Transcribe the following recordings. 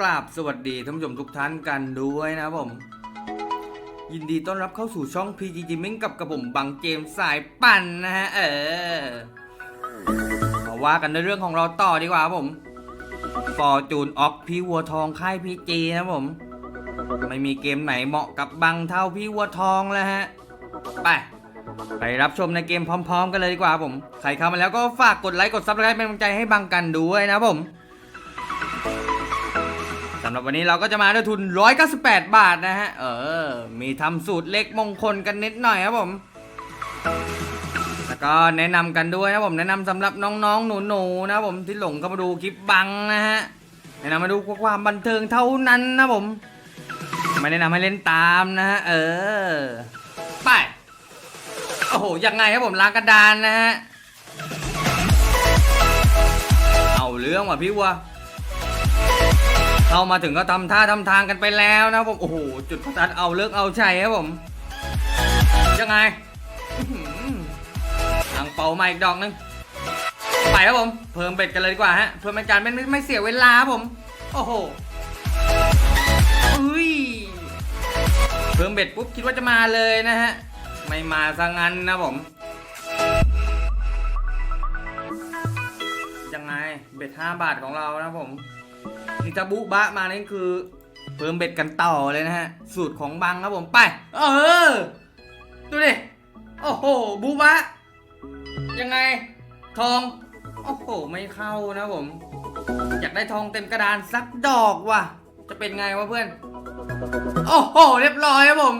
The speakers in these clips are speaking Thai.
กราบสวัสดีท่านผู้ชมทุกท่านกันด้วยนะผม ยินดีต้อนรับเข้าสู่ช่อง PG Gaming กับกระผมบังเจมสายปั่นนะฮะ เออมาว่ากันในเรื่องของเราต่อดีกว่าผมฟอร์จูนออกพี่วัวทองค่ายพีจีนะผม ไม่มีเกมไหนเหมาะกับบังเท่าพี่วัวทองแล้วฮะ ไปไปรับชมในเกมพร้อม ๆ กันเลยดีกว่าผม ใครเข้ามาแล้วก็ฝากกดไลค์กดซับสไครป์เป็นกำลังใจให้บังกันด้วยนะผม หรับวันนี้เราก็จะมาด้วยทุน 198 บาทนะฮะ เออ มีทำสูตรเลขมงคลกันนิดหน่อยครับผม แล้วก็แนะนำกันด้วยนะผม แนะนำสำหรับน้องๆ หนูๆ นะผมที่หลงเข้ามาดูคลิปบังนะฮะ แนะนำมาดูความบันเทิงเท่านั้นนะผม ไม่แนะนำให้เล่นตามนะฮะ เออ ไป โอ้โห ยังไงครับผมล้างกระดานนะฮะ เอาเรื่องว่ะพี่วัว เข้ามาถึงก็ทำท่าทำทางกันไปแล้วนะผม โอ้โห จุดประทัดเอาเลิกเอาชัยครับผม ยังไงหือทางเป่ามาอีกดอกหนึง ไปครับผม เพิ่มเบ็ดกันเลยดีกว่าฮะ เพื่อเป็นการไม่ไม่เสียเวลาครับผม โอ้โหอุ้ย เพิ่มเบ็ดปุ๊บคิดว่าจะมาเลยนะฮะ ไม่มาซะงั้นนะผมยังไงเบ็ดห้าบาทของเรานะผม นี่ถ้าบุบะมานี่คือ เพิ่มเบ็ดกันต่อเลยนะฮะ สูตรของบังครับผมไป เออ ดูดิ โอ้โห บุบะ ยังไง ทอง โอ้โห ไม่เข้านะผม อยากได้ทองเต็มกระดานสักดอกว่ะ จะเป็นไงวะเพื่อน โอ้โห เรียบร้อยครับผม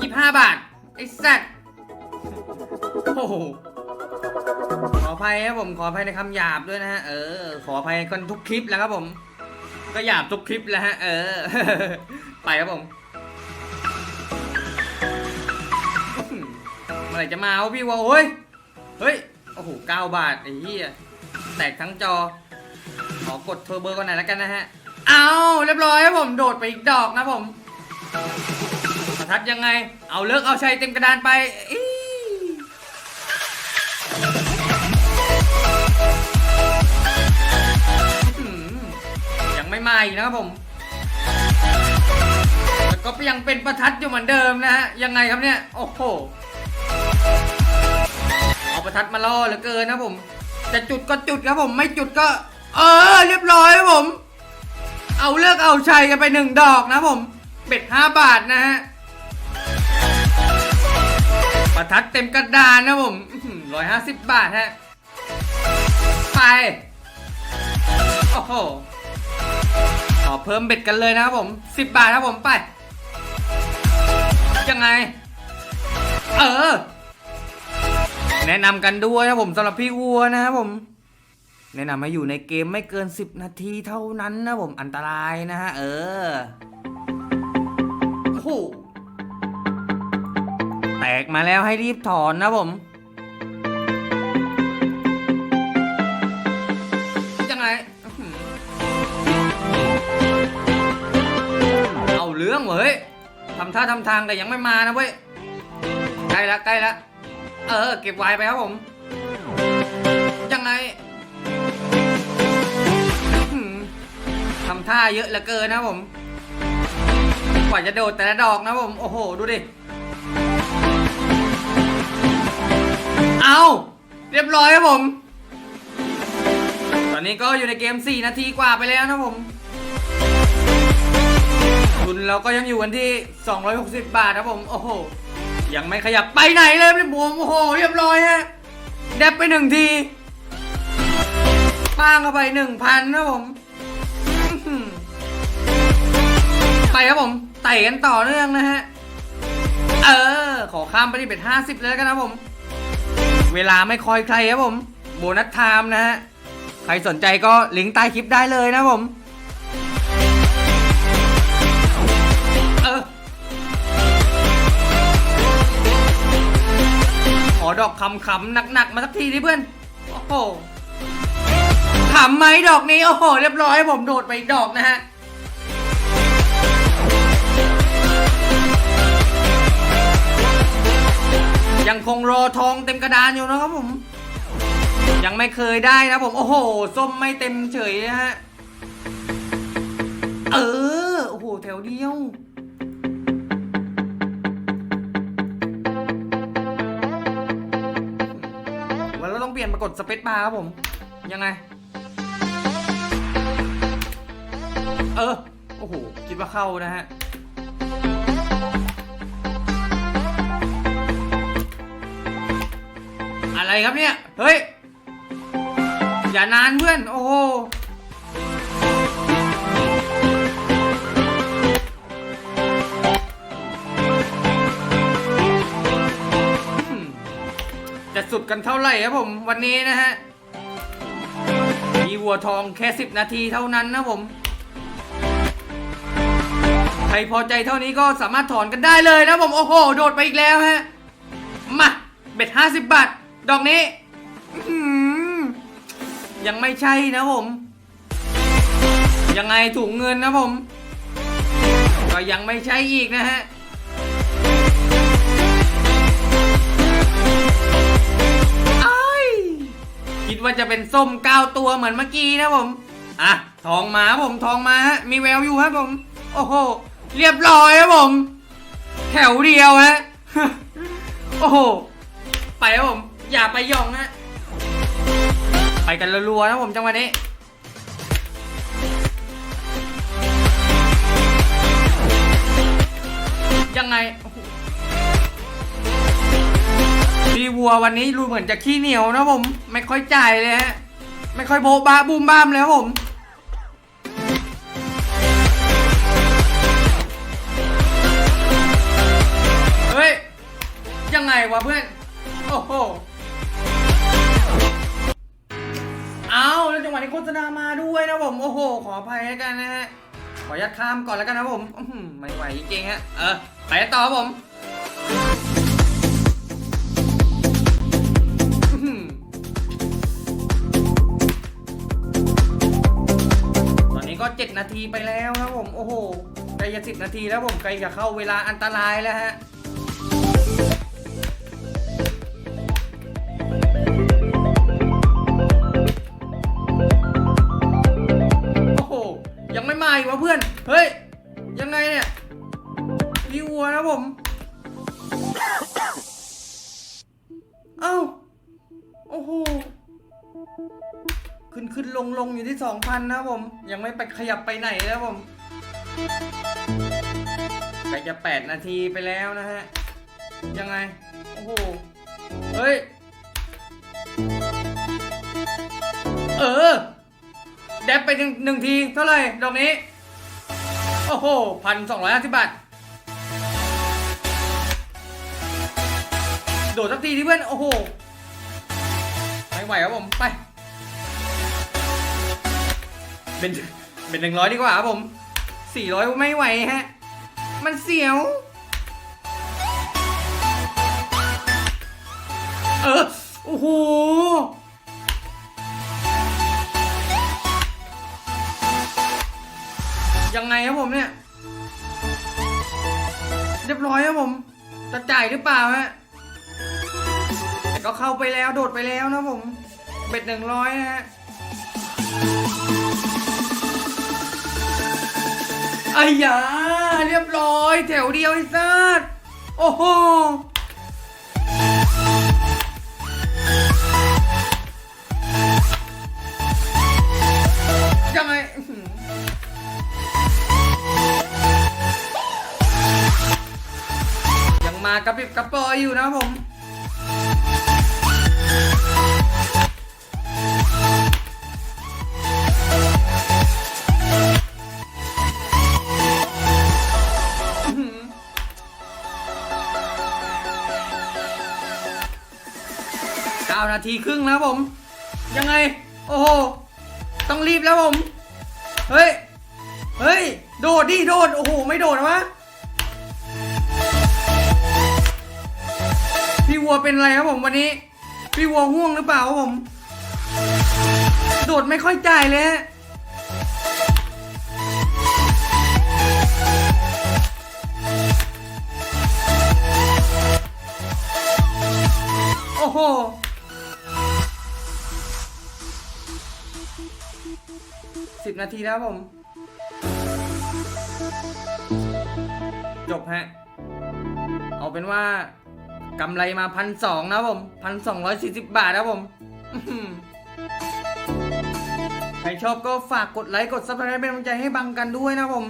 ยี่ห้าบาท ไอ้สัตว์โอ้โห ภัยครับผมขออภัยในคำหยาบด้วยนะฮะเออ ขออภัยคนทุกคลิปแล้วครับผม ก็หยาบทุกคลิปแล้วฮะเออ ไปครับผมเมื่อไหร่จะมาวะพี่วะโอ้ยเฮ้ยโอ้โหเก้าบาทไอ้เหี้ยแตกทั้งจอ ขอกดเทอร์เบอร์ก่อนหน่อยแล้วกันนะฮะเอาเรียบร้อยครับผมโดดไปอีกดอกนะผมประทัดยังไง เอาเลิกเอาชัยเต็มกระดานไปอี อีกนะครับผมแล้วก็ยังเป็นประทัดอยู่เหมือนเดิมนะฮะยังไงครับเนี่ยโอ้โหเอาประทัดมาล่อเหลือเกินนะผมจะจุดก็จุดครับผมไม่จุดก็ เออ เรียบร้อยครับผม เอาเลิกเอาชัยกันไปหนึ่งดอกนะผมเบ็ดห้าบาทนะฮะประทัดเต็มกระดานนะผมร้อยห้าสิบบาทฮะไปโอ้โห อเพิ่มเบ็ดกันเลยนะครับผมสิบบาทครับผมไป ยังไง เออ แนะนำกันด้วยนะผมสำหรับพี่วัวนะครับผม แนะนำให้อยู่ในเกมไม่เกิน 10 นาทีเท่านั้นนะผมอันตรายนะฮะเออโอ้แตกมาแล้วให้รีบถอนนะผมำท่าทำทางแต่ยังไม่มานะเว้ยใกล้ละใกล้ละเออ เก็บไว้ไปครับผม ยังไงทำท่าเยอะเหลือเกินนะผมกว่าจะโดดแต่ละดอกนะผม โอ้โห ดูดิ เอาเรียบร้อยครับผม ตอนนี้ก็อยู่ในเกม 4 นาทีกว่าไปแล้วนะผม ทุนเราก็ยังอยู่กันที่ 260 บาทนะผม โอ้โห ยังไม่ขยับไปไหนเลยพี่ผมโอ้โห เรียบร้อยฮะแดบไปหนึ่งทีป้างเข้าไปหนึ่งพันนะผม ไปครับผมไต่กันต่อเนื่องนะฮะ เออ ขอข้ามไปที่เบ็ดห้าสิบเลยกันนะผม เวลาไม่คอยใครครับผม โบนัสไทม์นะฮะ ใครสนใจก็ลิงก์ใต้คลิปได้เลยนะผม ดอกคำๆหนักๆมาสักทีดิเพื่อน โอ้โหขำไหมดอกนี้โอ้โห เรียบร้อยผมโดดไปอีกดอกนะฮะยังคงรอทองเต็มกระดานอยู่นะครับผม ยังไม่เคยได้นะผม โอ้โห ส้มไม่เต็มเฉยฮะ เออ โอ้โห แถวเดียว ลี่ยนมากดสเปซบาร์ครับผม ยังไง เออ โอ้โห คิดว่าเข้านะฮะ อะไรครับเนี่ย เฮ้ย อย่านานเพื่อน โอ้โห จะสุดกันเท่าไหร่ครับผมวันนี้นะฮะมีวัวทองแค่สิบนาทีเท่านั้นนะผมใครพอใจเท่านี้ก็สามารถถอนกันได้เลยนะผมโอ้โห โดดไปอีกแล้วฮะมาเบ็ดห้าสิบบาท ดอกนี้ยังไม่ใช่นะผม ยังไงถุงเงินนะผม ก็ยังไม่ใช่อีกนะฮะ ว่าจะเป็นส้มเก้าตัวเหมือนเมื่อกี้นะผม อะ ทองมาผมทองมาฮะ มีแววอยู่ครับผม โอ้โห เรียบร้อยครับผม แถวเดียวฮะ โอ้โห ไปครับผม อย่าไปย่องฮะ ไปกันรัวๆนะผมจังหวะนี้ยังไง วัววันนี้รู้เหมือนจะขี้เหนียวนะผม ไม่ค่อยจ่ายเลยฮะ ไม่ค่อยโบ๊ะบ้าบูมบ้ามเลยครับผมเฮ้ย ยังไงวะเพื่อน โอ้โหเอาแล้วจังหวะนี้โฆษณามาด้วยนะผม โอ้โห ขออภัยแล้วกันนะฮะ ขออนุญาตข้ามก่อนแล้วกันนะผมไม่ไหวจริงๆฮะ เออ ไปต่อผม 7 นาทีไปแล้วครับผมโอ้โหใกล้จะสิบนาทีแล้วผมใกล้จะเข้าเวลาอันตรายแล้วฮะโอ้โหยังไม่มาอีกวะเพื่อน เฮ้ย ยังไงเนี่ยพี่วัวนะผม เอ้า โอ้โห ขึ้นขึ้นลงลงอยู่ที่สองพันนะผม ยังไม่ไปขยับไปไหนนะผมใกล้จะแปดนาทีไปแล้วนะฮะ ยังไง โอ้โห เฮ้ย เออ แดบไปหนึ่งหนึ่งทีเท่าไหร่ ดอกนี้ โอ้โหพันสองร้อยห้าสิบบาท โดดสักทีที่เพื่อน โอ้โห ไม่ไหวครับผม ไป เป็นเป็นหนึ่งร้อยดีกว่าครับผมสี่ร้อยไม่ไหวฮะ มันเสียว เออ โอ้โหยังไงครับผมเนี่ย เรียบร้อยครับผม จะจ่ายหรือเปล่าฮะแต่ก็เข้าไปแล้วโดดไปแล้วนะผม เบ็ดหนึ่งร้อยฮะ อ้ยาเรียบร้อย แถวเดียวไอ้สัสโอ้โหยังไงยังมากระปิบกระปอยอยู่นะผม นาทีครึ่งแล้วผม ยังไง โอ้โห ต้องรีบแล้วผม เฮ้ย เฮ้ย โดดดิโดด โอ้โห ไม่โดดวะพี่วัวเป็นอะไรครับผมวันนี้ พี่วัวห่วงหรือเปล่าครับผม โดดไม่ค่อยจ่ายเลยโอ้โห สิบนาทีแล้วผม จบฮะ เอาเป็นว่ากำไรมาพันสองนะผมพันสองร้อยสี่สิบบาทนะผมใครชอบก็ฝากกดไลค์กดซับสไครป์เป็นกำลังใจให้บังกันด้วยนะผม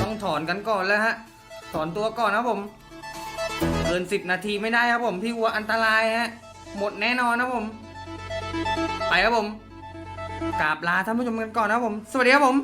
ต้องถอนกันก่อนแล้วฮะ ถอนตัวก่อนนะผมเกินสิบนาทีไม่ได้ครับผม พี่วัวอันตรายฮะ หมดแน่นอนนะผม ไปครับผม กราบลาท่านผู้ชมกันก่อนนะครับผม สวัสดีครับผม